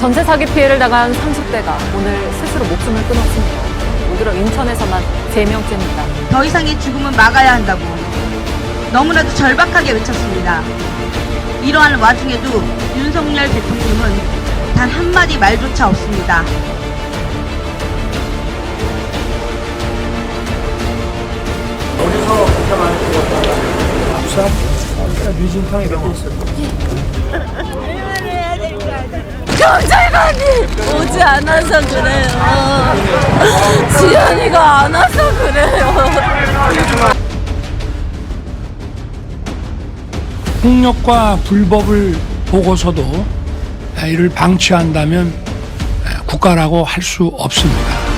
전세 사기 피해를 당한 30대가 오늘 스스로 목숨을 끊었습니다. 올 들어 인천에서만 3명째입니다. 더 이상의 죽음은 막아야 한다고 너무나도 절박하게 외쳤습니다. 이러한 와중에도 윤석열 대통령은 단 한마디 말조차 없습니다. 경찰관이 오지 않아서 그래요. 지연이가 안 와서 그래요. 폭력과 불법을 보고서도 이를 방치한다면 국가라고 할 수 없습니다.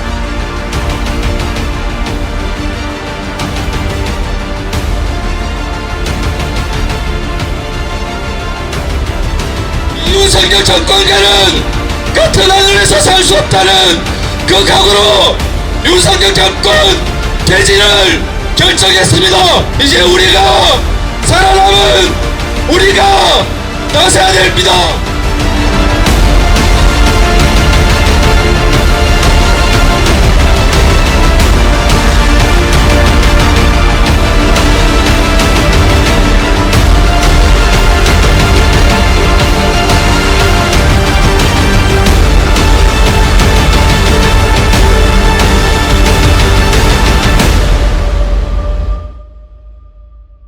윤석열 정권과는 같은 하늘에서 살 수 없다는 그 각오로 윤석열 정권 퇴진을 결정했습니다. 이제 우리가 살아남은 우리가 나서야 됩니다.